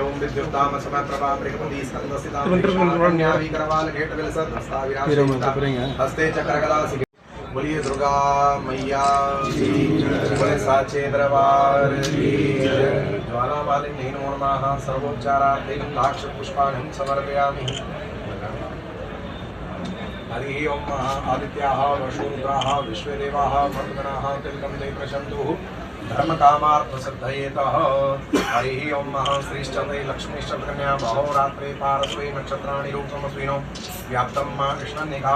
ओम विद्युताम समय प्रभा ब्रह्मदी स्कंदसिताम न्यावी करवाल घेट विलसत हस्ता विराज हस्ते चक्र गदा सिंह बोलिए दुर्गा मैया की बोले साचे दरबार की ज्वाला मालिनी नमो नमः सर्वोपचारार्थेन लाक्ष पुष्पाणि समर्पयामि हरि ओम आदित्याः वशुरुद्राः विश्वदेवाः मर्दगणाः तिलकं ते प्रशन्तुः धर्मकामार्थसिद्धयेतः हरिः ओम श्रीश्चन्द्रे लक्ष्मीश्चन्द्रकन्या महोरात्रे पारस्वे नक्षत्राणि रूपमस्विनो व्याप्तं मा कृष्णनिघा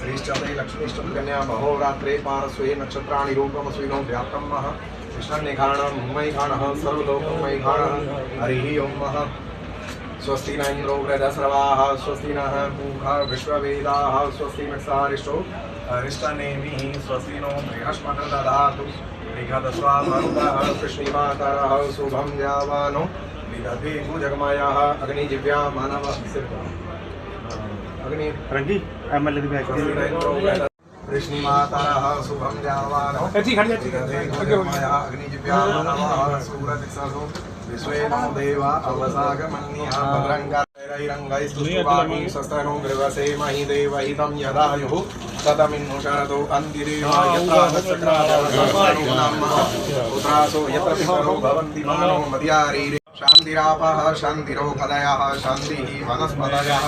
श्रीश्चन्द्रे लक्ष्मीश्चन्द्रकन्या महोरात्रे पारस्वे नक्षत्राणि रूपमस्विनो व्याप्तं मः कृष्णनिघाणं मैघाणः सर्वलोकमैघाणः हरिः ओम स्वस्ति न इन्द्रो वृधस्रवाः स्वस्ति नः पूषा विश्ववेदाः स्वस्ति नक्षारिष्टो अरिष्टनेमिः हरिष्टनेमिः स्वसिनो बृहस्पत ददातु विघदस्वाभरुतः कृष्णिमाकरः शुभं यावानो विदधि भुजगमयः अग्निजिव्या मानव अग्नि रंगी एमएलए की बैठक कृष्णिमाकरः शुभं यावानो विदधि भुजगमयः अग्निजिव्या मानव सूरतिससो विश्वेनो देवा अवसागमन्यः भद्रङ्गैरङ्गैस्तुष्टुवामी सस्तनो गृहसेमहि देवहितं यदायुः तदमिन्नु शरदो अन्तिरेवा यत्र पितरो भवन्ति मानो मद्यारीरे शान्तिरापः शान्तिरोपदयः शान्तिः वनस्पतयः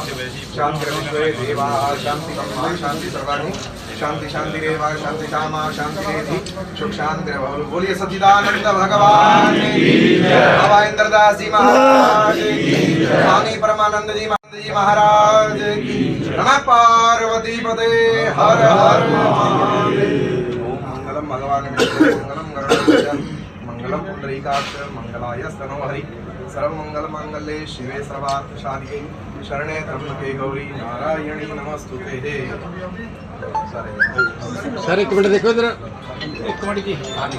शान्तिर्विश्वे देवाः शान्तिकर्मा शान्तिसर्वाणि शांति शांति रेवा शांति श्यामा शांति रेधि सुख शांति रहो बोलिए सच्चिदानंद भगवान की बाबा इंद्रदास जी महाराज की स्वामी परमानंद जी महाराज जी महाराज की नमः पार्वती पदे हर हर महादेव ओम मंगलम भगवान विष्णु मंगलम गरुड़ मंगलम पुंडरीकाक्ष मंगलाय स्तनो हरि सर्व मंगल मंगले शिवे सर्वार्थ साधिके शरणे त्र्यंबके गौरी नारायणी नमस्तुते ਸਾਰੇ ਸਰ ਇੱਕ ਮਿੰਟ ਦੇਖੋ ਇਧਰ ਇੱਕ ਮਿੰਟ ਜੀ ਹਾਂਜੀ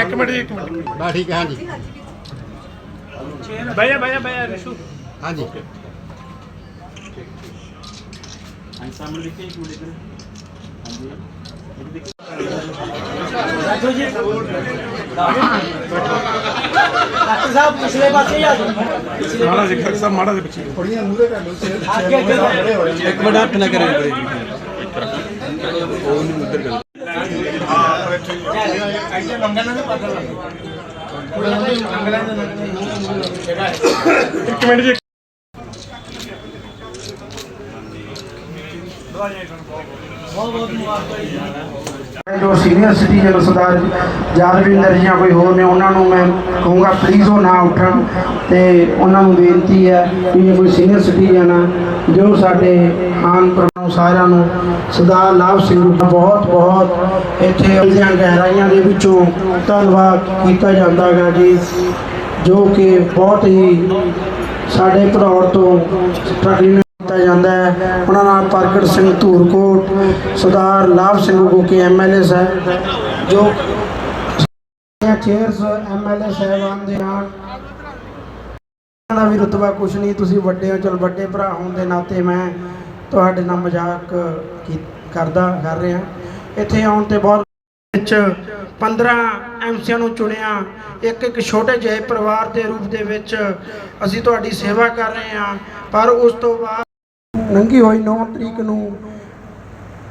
ਇੱਕ ਮਿੰਟ ਜੀ ਇੱਕ ਮਿੰਟ ਬਾ ਠੀਕ ਹੈ ਹਾਂਜੀ ਬਹਿ ਜਾ ਬਹਿ ਜਾ ਹਾਂਜੀ। ਸਾਹਮਣੇ ਦੇਖੇ ਇੱਕ ਮਿੰਟ ਇੱਧਰ। ਡਾਕਟਰ ਸਾਹਿਬ ਪਿਛਲੇ ਪਾਸੇ ਆ ਜਾਓ। ਮਾੜਾ ਜਿਹਾ ਖੜਕ ਸਾਹਿਬ ਮਾੜਾ ਜਿਹਾ ਪਿੱਛੇ। ਥੋੜੀਆਂ ਮੂਹਰੇ ਕਰ ਲਓ ਅੱਗੇ ਅੱਗੇ। ਇੱਕ ਮਿੰਟ ਹੱਥ ਨਾ ਕਰੇ ਇੱਥੇ ਮੰਗਣ ਨੂੰ ਪਤਾ ਲੱਗ ਇੱਕ ਮਿੰਟ ਜੀ ਬਹੁਤ ਬਹੁਤ ਮੁਬਾਰਕਾਂ ਜੋ ਸੀਨੀਅਰ ਸਿਟੀਜ਼ਨ ਸਰਦਾਰ ਯਾਦਵਿੰਦਰ ਜੀ ਜਾਂ ਕੋਈ ਹੋਰ ਨੇ, ਉਹਨਾਂ ਨੂੰ ਮੈਂ ਕਹੂੰਗਾ ਪਲੀਜ਼ ਉਹ ਨਾ ਉੱਠਣ ਤੇ ਉਹਨਾਂ ਨੂੰ ਬੇਨਤੀ ਹੈ ਕਿ ਜੇ ਕੋਈ ਸੀਨੀਅਰ ਸਿਟੀਜ਼ਨ ਆ, ਜੋ ਸਾਡੇ ਆਨ ਪ੍ਰਭੂ ਸਾਰਿਆਂ ਨੂੰ, ਸਰਦਾਰ ਲਾਭ ਸਿੰਘ ਬਹੁਤ ਬਹੁਤ ਇੱਥੇ ਦੀਆਂ ਗਹਿਰਾਈਆਂ ਦੇ ਵਿੱਚੋਂ ਧੰਨਵਾਦ ਕੀਤਾ ਜਾਂਦਾ ਹੈ ਜੀ, ਜੋ ਕਿ ਬਹੁਤ ਹੀ ਸਾਡੇ ਭਦੌੜ ਤੋਂ ਟਰੱਕੀ ਕੀਤਾ ਜਾਂਦਾ ਹੈ। ਉਹਨਾਂ ਨਾਲ ਪ੍ਰਗਟ ਸਿੰਘ ਧੂਰਕੋਟ, ਸਰਦਾਰ ਲਾਭ ਸਿੰਘ ਗੋਕੇ ਐਮਐਲਏ ਸਾਹਿਬ, ਜੋ ਚੇਅਰਸ ਐਮਐਲਏ ਸਾਹਿਬਾਨ ਦੇ ਨਾਲ ਦਾ ਵੀ ਰੁਤਬਾ ਕੁਛ ਨਹੀਂ, ਤੁਸੀਂ ਵੱਡੇ ਹੋ, ਚਲ ਵੱਡੇ ਭਰਾ ਹੋਣ ਦੇ ਨਾਤੇ ਮੈਂ ਤੁਹਾਡੇ ਨਾਲ ਮਜ਼ਾਕ ਕਰਦਾ, ਕਰ ਰਿਹਾ। ਇੱਥੇ ਆਉਣ ਤੇ ਬਹੁਤ ਵਿੱਚ 15 ਐਮਸੀਆਂ ਨੂੰ ਚੁਣਿਆ। ਇੱਕ ਇੱਕ ਛੋਟੇ ਜਿਹੇ ਪਰਿਵਾਰ ਦੇ ਰੂਪ ਦੇ ਵਿੱਚ ਅਸੀਂ ਤੁਹਾਡੀ ਸੇਵਾ ਕਰ ਰਹੇ ਹਾਂ। ਪਰ ਉਸ ਤੋਂ ਬਾਅਦ ਨੰਗੀ ਹੋਈ 9 ਤਰੀਕ ਨੂੰ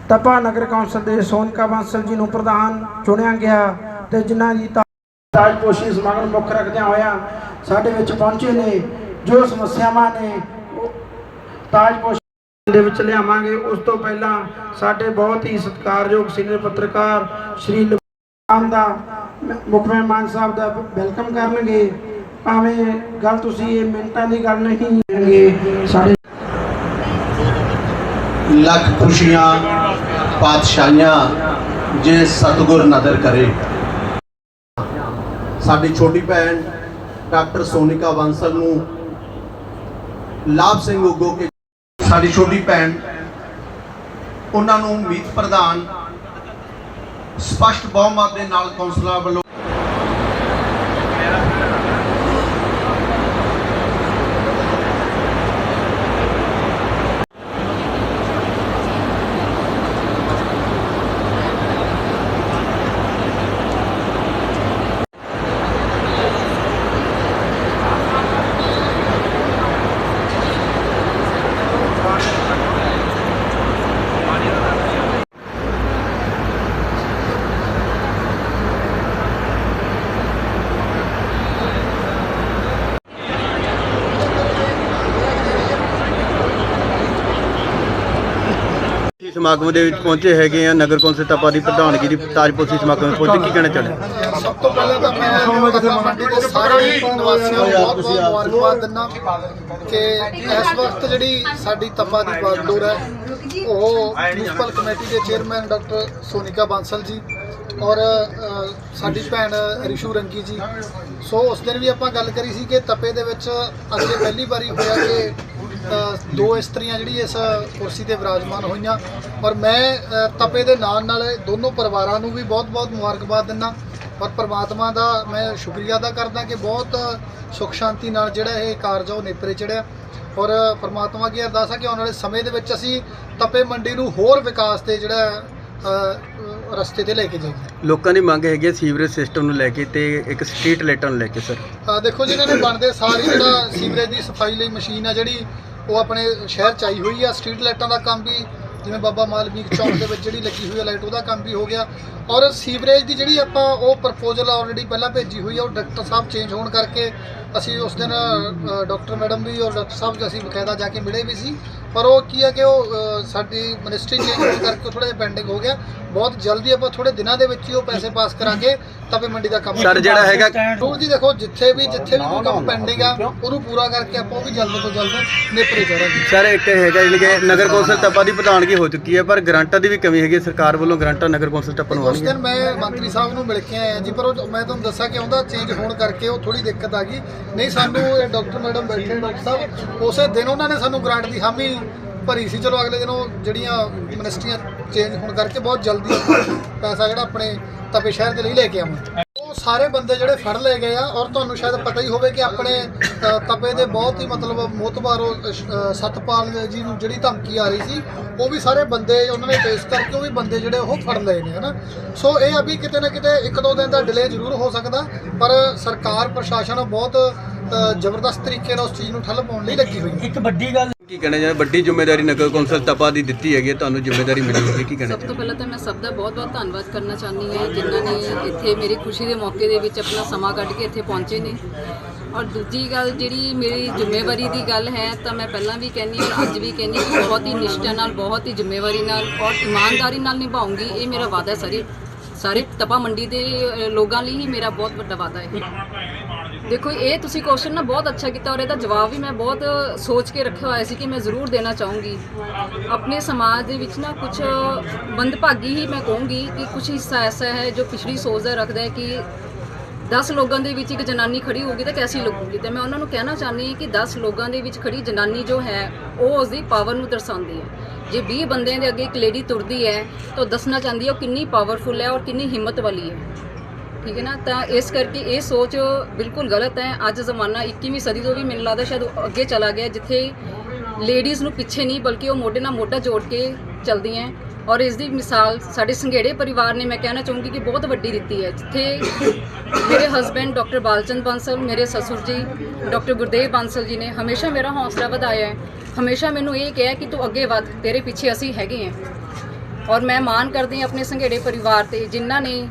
ਤਪਾ ਨਗਰ ਕੌਂਸਲ ਦੇ ਸੋਨਕਾ ਬਾਂਸਲ ਜੀ ਨੂੰ ਪ੍ਰਧਾਨ ਚੁਣਿਆ ਗਿਆ ਤੇ ਜਿਨ੍ਹਾਂ ਦੀ ਤਾ- ਤਾਜਪੋਸ਼ੀ ਸਮਾਗਮ ਮੁੱਖ ਰੱਖਦਿਆਂ ਹੋਇਆ ਸਾਡੇ ਵਿੱਚ ਪਹੁੰਚੇ ਨੇ, ਜੋ ਸਮੱਸਿਆਵਾਂ ਨੇ, ਉਹ ਤਾਜਪੋਸ਼ੀ ਦੇ ਵਿੱਚ ਲਿਆਵਾਂਗੇ। ਉਸ ਤੋਂ ਪਹਿਲਾਂ ਸਾਡੇ ਬਹੁਤ ਹੀ ਸਤਿਕਾਰਯੋਗ ਸੀਨੀਅਰ ਪੱਤਰਕਾਰ ਸ਼੍ਰੀ ਲਵਾਨ ਦਾ, ਮੁੱਖ ਮਹਿਮਾਨ ਸਾਹਿਬ ਦਾ ਵੈਲਕਮ ਕਰਨਗੇ। ਭਾਵੇਂ ਗੱਲ ਤੁਸੀਂ ਇਹ ਮਿੰਟਾਂ ਦੀ ਗੱਲ ਨਹੀਂ ਕਰਨਗੇ, ਸਾਡੇ ਲੱਖ ਖੁਸ਼ੀਆਂ, ਪਾਤਸ਼ਾਹੀਆਂ, ਜੇ ਸਤਿਗੁਰ ਨਦਰ ਕਰੇ। ਸਾਡੀ ਛੋਟੀ ਭੈਣ, ਡਾਕਟਰ ਸੋਨਿਕਾ ਬੰਸਲ ਨੂੰ ਲਾਭ ਸਿੰਘ ਉਗੋ ਕੇ ਸਾਡੀ ਛੋਟੀ ਭੈਣ, ਉਹਨਾਂ ਨੂੰ ਮੀਤ ਪ੍ਰਧਾਨ, ਸਪਸ਼ਟ ਬਹੁਮਤ ਦੇ ਨਾਲ ਕੌਂਸਲਰ ਵੱਲੋਂ ਸਮਾਗਮ ਦੇ ਵਿੱਚ ਪਹੁੰਚੇ ਹੈਗੇ ਆ ਨਗਰ ਕੌਂਸਲ ਤਪਾ ਦੀ ਪ੍ਰਧਾਨਗੀ ਦੀ ਤਾਜਪੋਸ਼ੀ ਸਮਾਗਮ ਵਿੱਚ ਪਹੁੰਚੇ ਕੀ ਕਹਿਣਾ ਚਾਹੁੰਦੇ ਸਭ ਤੋਂ ਪਹਿਲਾਂ ਤਾਂ ਮੈਂ ਮੰਡੀ ਦੇ ਸਾਰੇ ਨਿਵਾਸੀਆਂ ਨੂੰ ਬਹੁਤ ਬਹੁਤ ਮੁਬਾਰਕਬਾਦ ਦਿੰਦਾ ਕਿ ਇਸ ਵਕਤ ਜਿਹੜੀ ਸਾਡੀ ਤਪਾ ਦੀ ਬਾਗਡੋਰ ਹੈ ਉਹ ਮਿਊਨਿਸਪਲ ਕਮੇਟੀ ਦੇ ਚੇਅਰਮੈਨ ਡਾਕਟਰ ਸੋਨਿਕਾ ਬਾਂਸਲ ਜੀ ਔਰ ਸਾਡੀ ਭੈਣ ਰਿਸ਼ੂ ਰੰਗੀ ਜੀ ਸੋ ਉਸ ਦਿਨ ਵੀ ਆਪਾਂ ਗੱਲ ਕਰੀ ਸੀ ਕਿ ਤਪੇ ਦੇ ਵਿੱਚ ਅੱਗੇ ਪਹਿਲੀ ਵਾਰੀ ਹੋਇਆ ਕਿ ਦੋ ਇਸਤਰੀਆਂ ਜਿਹੜੀ ਇਸ ਕੁਰਸੀ ਤੇ ਵਿਰਾਜਮਾਨ ਹੋਈਆਂ। ਔਰ ਮੈਂ ਤਪੇ ਦੇ ਨਾਲ ਨਾਲ ਦੋਨੋਂ ਪਰਿਵਾਰਾਂ ਨੂੰ ਵੀ ਬਹੁਤ-ਬਹੁਤ ਮੁਬਾਰਕਬਾਦ ਦਿੰਦਾ। ਔਰ ਪ੍ਰਮਾਤਮਾ ਦਾ ਮੈਂ ਸ਼ੁਕਰੀਆ ਅਦਾ ਕਰਦਾ ਕਿ ਬਹੁਤ ਸੁਖ ਸ਼ਾਂਤੀ ਨਾਲ ਜਿਹੜਾ ਇਹ ਕਾਰਜ ਆ ਉਹ ਨੇਪਰੇ ਚੜਿਆ। ਔਰ ਪ੍ਰਮਾਤਮਾ ਕੀ ਅਰਦਾਸ ਹੈ ਕਿ ਆਉਣ ਵਾਲੇ ਸਮੇਂ ਦੇ ਵਿੱਚ ਅਸੀਂ ਤਪੇ ਮੰਡੀ ਨੂੰ ਹੋਰ ਵਿਕਾਸ ਤੇ ਜਿਹੜਾ ਰਸਤੇ ਤੇ ਲੈ ਕੇ ਜਾਈਏ। ਲੋਕਾਂ ਦੀ ਮੰਗ ਹੈਗੀ ਹੈ ਸੀਵਰੇਜ ਸਿਸਟਮ ਨੂੰ ਲੈ ਕੇ ਤੇ ਇੱਕ ਸਟਰੀਟ ਲਾਈਟਾਂ ਨੂੰ ਲੈ ਕੇ ਸਰ। ਦੇਖੋ ਜਿਨ੍ਹਾਂ ਨੇ ਬਣਦੇ ਸਾਰੀ ਜਿਹੜਾ ਸੀਵਰੇਜ ਦੀ ਸਫ਼ਾਈ ਲਈ ਮਸ਼ੀਨ ਆ ਜਿਹੜੀ ਉਹ ਆਪਣੇ ਸ਼ਹਿਰ ਚ ਆਈ ਹੋਈ ਆ ਸਟਰੀਟ ਲਾਈਟਾਂ ਦਾ ਕੰਮ ਵੀ, ਜਿਵੇਂ ਬਾਬਾ ਮਾਲਵੀਕ ਚੌਂਕ ਦੇ ਵਿੱਚ ਜਿਹੜੀ ਲੱਗੀ ਹੋਈ ਹੈ ਲਾਈਟ ਉਹਦਾ ਕੰਮ ਵੀ ਹੋ ਗਿਆ। ਔਰ ਸੀਵਰੇਜ ਦੀ ਜਿਹੜੀ ਆਪਾਂ ਉਹ ਪ੍ਰਪੋਜ਼ਲ ਆਲਰੇਡੀ ਪਹਿਲਾਂ ਭੇਜੀ ਹੋਈ ਆ, ਉਹ ਡਾਕਟਰ ਸਾਹਿਬ ਚੇਂਜ ਹੋਣ ਕਰਕੇ ਅਸੀਂ ਉਸ ਦਿਨ ਡਾਕਟਰ ਮੈਡਮ ਵੀ ਔਰ ਡਾਕਟਰ ਸਾਹਿਬ ਜੀ ਅਸੀਂ ਬਕਾਇਦਾ ਜਾ ਕੇ ਮਿਲੇ ਵੀ ਸੀ। ਪਰ ਉਹ ਕੀ ਹੈ ਕਿ ਉਹ ਸਾਡੀ ਮਿਨਿਸਟਰੀ ਚੇਂਜ ਹੋਣ ਕਰਕੇ ਥੋੜਾ ਜਿਹਾ ਪੈਂਡਿੰਗ ਹੋ ਗਿਆ। ਬਹੁਤ ਜਲਦੀ ਆਪਾਂ ਥੋੜੇ ਦਿਨਾਂ ਦੇ ਵਿੱਚ ਹੀ ਉਹ ਪੈਸੇ ਪਾਸ ਕਰਾਂਗੇ ਤਪੇ ਮੰਡੀ ਦਾ ਕੰਮ ਸਰ ਜਿਹੜਾ ਹੈਗਾ ਟੂਰ ਜੀ ਦੇਖੋ ਜਿੱਥੇ ਵੀ ਜਿੱਥੇ ਵੀ ਕੋਈ ਕੰਮ ਪੈਂਡਿੰਗ ਆ ਉਹਨੂੰ ਪੂਰਾ ਕਰਕੇ ਆਪਾਂ ਉਹ ਵੀ ਜਲਦ ਤੋਂ ਜਲਦ ਨੇਪਰੇ ਚੜਾਂਗੇ ਸਰ ਇੱਕ ਹੈਗਾ ਜਿਹੜੀ ਕਿ ਨਗਰ ਕੌਂਸਲ ਤਪਾ ਦੀ ਪ੍ਰਧਾਨਗੀ ਹੋ ਚੁੱਕੀ ਹੈ ਪਰ ਗ੍ਰਾਂਟਾਂ ਦੀ ਵੀ ਕਮੀ ਹੈਗੀ। ਸਰਕਾਰ ਵੱਲੋਂ ਗ੍ਰਾਂਟਾਂ ਨਗਰ ਕੌਂਸਲ ਨੂੰ ਉਸ ਦਿਨ ਮੈਂ ਮੰਤਰੀ ਸਾਹਿਬ ਨੂੰ ਮਿਲ ਕੇ ਆਇਆ ਜੀ ਪਰ ਉਹ ਮੈਂ ਤੁਹਾਨੂੰ ਦੱਸਿਆ ਕਿ ਉਹਦਾ ਚੇਂਜ ਹੋਣ ਕਰਕੇ ਉਹ ਥੋੜੀ ਦਿੱਕਤ ਆ ਗਈ। ਨਹੀਂ ਸਾਨੂੰ ਇਹ ਡਾਕਟਰ ਮੈਡਮ ਬੈਠੇ ਡਾਕਟਰ ਸਾਹਿਬ ਉਸੇ ਦਿਨ ਉਹਨਾਂ ਨੇ ਸਾਨੂੰ ਗ੍ਰਾਂਟ ਦੀ ਹਾਮੀ ਭਰੀ ਸੀ। ਚਲੋ ਅਗਲੇ ਦਿਨ ਉਹ ਜਿਹੜੀਆਂ ਮਿਨਿਸਟਰੀਆਂ ਚੇਂਜ ਹੋਣ ਕਰਕੇ ਬਹੁਤ ਜਲਦੀ ਪੈਸਾ ਜਿਹੜਾ ਆਪਣੇ ਤਪੇ ਸ਼ਹਿਰ ਦੇ ਲਈ ਲੈ ਕੇ ਆਵਾਂ। ਉਹ ਸਾਰੇ ਬੰਦੇ ਜਿਹੜੇ ਫੜ ਲਏ ਗਏ ਆ ਔਰ ਤੁਹਾਨੂੰ ਸ਼ਾਇਦ ਪਤਾ ਹੀ ਹੋਵੇ ਕਿ ਆਪਣੇ ਅ, ਤਪੇ ਦੇ ਬਹੁਤ ਹੀ ਮਤਲਬ ਮੋਤਬਾਰੋ ਸਤਪਾਲ ਜੀ ਨੂੰ ਜਿਹੜੀ ਧਮਕੀ ਆ ਰਹੀ ਸੀ ਉਹ ਵੀ ਸਾਰੇ ਬੰਦੇ ਉਹਨਾਂ ਨੇ ਟੇਸਟ ਕਰਕੇ ਉਹ ਵੀ ਬੰਦੇ ਜਿਹੜੇ ਉਹ ਫੜ ਲਏ ਨੇ ਹਨਾ? ਸੋ ਇਹ ਆ ਵੀ ਕਿਤੇ ਨਾ ਕਿਤੇ ਇੱਕ ਦੋ ਦਿਨ ਦਾ ਡਿਲੇ ਜ਼ਰੂਰ ਹੋ ਸਕਦਾ ਪਰ ਸਰਕਾਰ ਪ੍ਰਸ਼ਾਸਨ ਬਹੁਤ ਜ਼ਬਰਦਸਤ ਤਰੀਕੇ ਨਾਲ ਉਸ ਚੀਜ਼ ਨੂੰ ਠੱਲ ਪਾਉਣ ਲਈ ਲੱਗੀ ਹੋਈ ਹੈ। ਇੱਕ ਵੱਡੀ ਗੱਲ ਕੀ ਕਹਿਣਾ ਚਾਹੁੰਦੇ ਵੱਡੀ ਜ਼ਿੰਮੇਵਾਰੀ ਨਗਰ ਕੌਂਸਲ ਤਪਾ ਦੀ ਦਿੱਤੀ ਹੈਗੀ ਹੈ ਤੁਹਾਨੂੰ ਜ਼ਿੰਮੇਵਾਰੀ ਮਿਲੀ ਹੈ ਕੀ ਕਹਿਣਾ ਸਭ ਤੋਂ ਪਹਿਲਾਂ ਤਾਂ ਮੈਂ ਸਭ ਦਾ ਬਹੁਤ-ਬਹੁਤ ਧੰਨਵਾਦ ਕਰਨਾ ਚਾਹੁੰਦੀ ਹਾਂ ਜਿਨ੍ਹਾਂ ਨੇ ਇੱਥੇ ਮੇਰੀ ਖੁਸ਼ੀ ਦੇ ਮੌਕੇ ਦੇ ਵਿੱਚ ਆਪਣਾ ਸਮਾਂ ਕੱਢ ਕੇ ਇੱਥੇ ਪਹੁੰਚੇ ਨੇ। ਔਰ ਦੂਜੀ ਗੱਲ ਜਿਹੜੀ ਮੇਰੀ ਜ਼ਿੰਮੇਵਾਰੀ ਦੀ ਗੱਲ ਹੈ ਤਾਂ ਮੈਂ ਪਹਿਲਾਂ ਵੀ ਕਹਿੰਦੀ ਔਰ ਅੱਜ ਵੀ ਕਹਿੰਦੀ ਕਿ ਬਹੁਤ ਹੀ ਨਿਸ਼ਠਾ ਨਾਲ ਬਹੁਤ ਹੀ ਜ਼ਿੰਮੇਵਾਰੀ ਨਾਲ ਔਰ ਇਮਾਨਦਾਰੀ ਨਾਲ ਨਿਭਾਉਂਗੀ ਇਹ ਮੇਰਾ ਵਾਅਦਾ ਹੈ ਸਾਰੇ ਸਾਰੇ ਤਪਾ ਮੰਡੀ ਦੇ ਅ, ਲੋਕਾਂ ਲਈ ਹੀ ਮੇਰਾ ਬਹੁਤ ਵੱਡਾ ਵਾਅਦਾ ਹੈ। ਦੇਖੋ ਇਹ ਤੁਸੀਂ ਕੁਐਸਚਨ ਨਾ ਬਹੁਤ ਅੱਛਾ ਕੀਤਾ ਔਰ ਇਹਦਾ ਜਵਾਬ ਵੀ ਮੈਂ ਬਹੁਤ ਸੋਚ ਕੇ ਰੱਖਿਆ ਹੋਇਆ ਸੀ ਕਿ ਮੈਂ ਜ਼ਰੂਰ ਦੇਣਾ ਚਾਹੂੰਗੀ। ਆਪਣੇ ਸਮਾਜ ਦੇ ਵਿੱਚ ਨਾ ਕੁਝ ਬੰਦਭਾਗੀ ਹੀ ਮੈਂ ਕਹੂੰਗੀ ਕਿ ਕੁਝ ਹਿੱਸਾ ਐਸਾ ਹੈ ਜੋ ਪਿਛੜੀ ਸੋਚ ਦਾ ਰੱਖਦਾ ਹੈ ਕਿ 10 ਲੋਕਾਂ ਦੇ ਵਿੱਚ ਇੱਕ ਜਨਾਨੀ ਖੜੀ ਹੋਊਗੀ ਤਾਂ ਕੈਸੀ ਲੱਗੂਗੀ? ਤੇ ਮੈਂ ਉਹਨਾਂ ਨੂੰ ਕਹਿਣਾ ਚਾਹੁੰਦੀ ਹਾਂ ਕਿ 10 ਲੋਕਾਂ ਦੇ ਵਿੱਚ ਖੜੀ ਜਨਾਨੀ ਜੋ ਹੈ, ਉਹ ਉਸਦੀ ਪਾਵਰ ਨੂੰ ਦਰਸਾਉਂਦੀ ਹੈ। ਜੇ 20 ਬੰਦਿਆਂ ਦੇ ਅੱਗੇ ਇੱਕ ਲੇਡੀ ਤੁਰਦੀ ਹੈ ਤਾਂ ਉਹ ਦੱਸਣਾ ਚਾਹੁੰਦੀ ਹੈ ਉਹ ਕਿੰਨੀ ਪਾਵਰਫੁਲ ਹੈ ਔਰ ਕਿੰਨੀ ਹਿੰਮਤ ਵਾਲੀ ਹੈ। ਠੀਕ ਹੈ ਨਾ? ਤਾਂ ਇਸ ਕਰਕੇ ਇਹ ਸੋਚ ਬਿਲਕੁਲ ਗਲਤ ਹੈ। ਅੱਜ ਜ਼ਮਾਨਾ 21ਵੀਂ ਸਦੀ ਤੋਂ ਵੀ ਮੈਨੂੰ ਲੱਗਦਾ ਸ਼ਾਇਦ ਉਹ ਅੱਗੇ ਚਲਾ ਗਿਆ, ਜਿੱਥੇ ਲੇਡੀਜ਼ ਨੂੰ ਪਿੱਛੇ ਨਹੀਂ, ਬਲਕਿ ਉਹ ਮੋਢੇ ਨਾਲ ਮੋਢਾ ਜੋੜ ਕੇ ਚਲਦੀਆਂ ਔਰ ਇਸ ਦੀ ਮਿਸਾਲ ਸਾਡੇ ਸੰਘੇੜੇ ਪਰਿਵਾਰ ਨੇ ਮੈਂ ਕਹਿਣਾ ਚਾਹੂੰਗੀ ਕਿ ਬਹੁਤ ਵੱਡੀ ਦਿੱਤੀ ਹੈ। ਜਿੱਥੇ ਮੇਰੇ ਹਸਬੰਡ ਡਾਕਟਰ ਬਾਲਚੰਦ ਬਾਂਸਲ, ਮੇਰੇ ਸਸੁਰ ਜੀ ਡਾਕਟਰ ਗੁਰਦੇਵ ਬਾਂਸਲ ਜੀ ਨੇ ਹਮੇਸ਼ਾ ਮੇਰਾ ਹੌਸਲਾ ਵਧਾਇਆ ਹੈ। ਹਮੇਸ਼ਾ ਮੈਨੂੰ ਇਹ ਕਿਹਾ ਕਿ ਤੂੰ ਅੱਗੇ ਵਧ, ਤੇਰੇ ਪਿੱਛੇ ਅਸੀਂ ਹੈਗੇ ਹਾਂ। ਔਰ ਮੈਂ ਮਾਣ ਕਰਦੀ ਹਾਂ ਆਪਣੇ ਸੰਘੇੜੇ ਪਰਿਵਾਰ ਤੇ, ਜਿਨ੍ਹਾਂ ਨੇ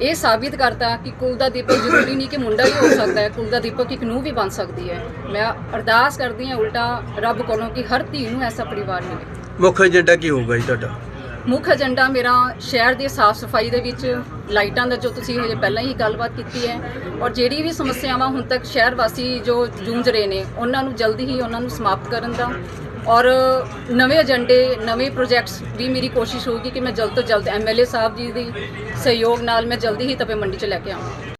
ਇਹ ਸਾਬਿਤ ਕਰਤਾ ਕਿ ਕੁਲ ਦਾ ਦੀਪਕ ਜ਼ਰੂਰੀ ਨਹੀਂ ਕਿ ਮੁੰਡਾ ਹੀ ਹੋ ਸਕਦਾ ਹੈ ਕੁਲ ਦਾ ਦੀਪਕ ਇੱਕ ਨੂੰ ਵੀ ਬਣ ਸਕਦੀ ਹੈ। ਮੈਂ ਅਰਦਾਸ ਕਰਦੀ ਹਾਂ ਉਲਟਾ ਰੱਬ ਕੋਲੋਂ ਕਿ ਹਰ ਧੀ ਨੂੰ ਐਸਾ ਪਰਿਵਾਰ ਮਿਲੇ। ਮੁੱਖ ਏਜੰਡਾ ਕੀ ਹੋਊਗਾ ਜੀ ਤੁਹਾਡਾ? ਮੁੱਖ ਏਜੰਡਾ ਮੇਰਾ ਸ਼ਹਿਰ ਦੀ ਸਾਫ਼ ਸਫ਼ਾਈ ਦੇ ਵਿੱਚ ਲਾਈਟਾਂ ਦਾ ਜੋ ਤੁਸੀਂ ਹਜੇ ਪਹਿਲਾਂ ਹੀ ਗੱਲਬਾਤ ਕੀਤੀ ਹੈ। ਔਰ ਜਿਹੜੀ ਵੀ ਸਮੱਸਿਆਵਾਂ ਹੁਣ ਤੱਕ ਸ਼ਹਿਰ ਵਾਸੀ ਜੋ ਜੂਝ ਰਹੇ ਨੇ ਉਹਨਾਂ ਨੂੰ ਜਲਦੀ ਹੀ ਉਹਨਾਂ ਨੂੰ ਸਮਾਪਤ ਕਰਨ ਦਾ ਔਰ ਨਵੇਂ ਏਜੰਡੇ ਨਵੇਂ ਪ੍ਰੋਜੈਕਟਸ ਵੀ ਮੇਰੀ ਕੋਸ਼ਿਸ਼ ਹੋਊਗੀ ਕਿ ਮੈਂ ਜਲਦ ਤੋਂ ਜਲਦ ਐਮਐਲਏ ਸਾਹਿਬ ਜੀ ਦੀ ਸਹਿਯੋਗ ਨਾਲ ਮੈਂ ਜਲਦੀ ਹੀ ਤਪੇ ਮੰਡੀ ਚ ਲੈ ਕੇ ਆਵਾਂ।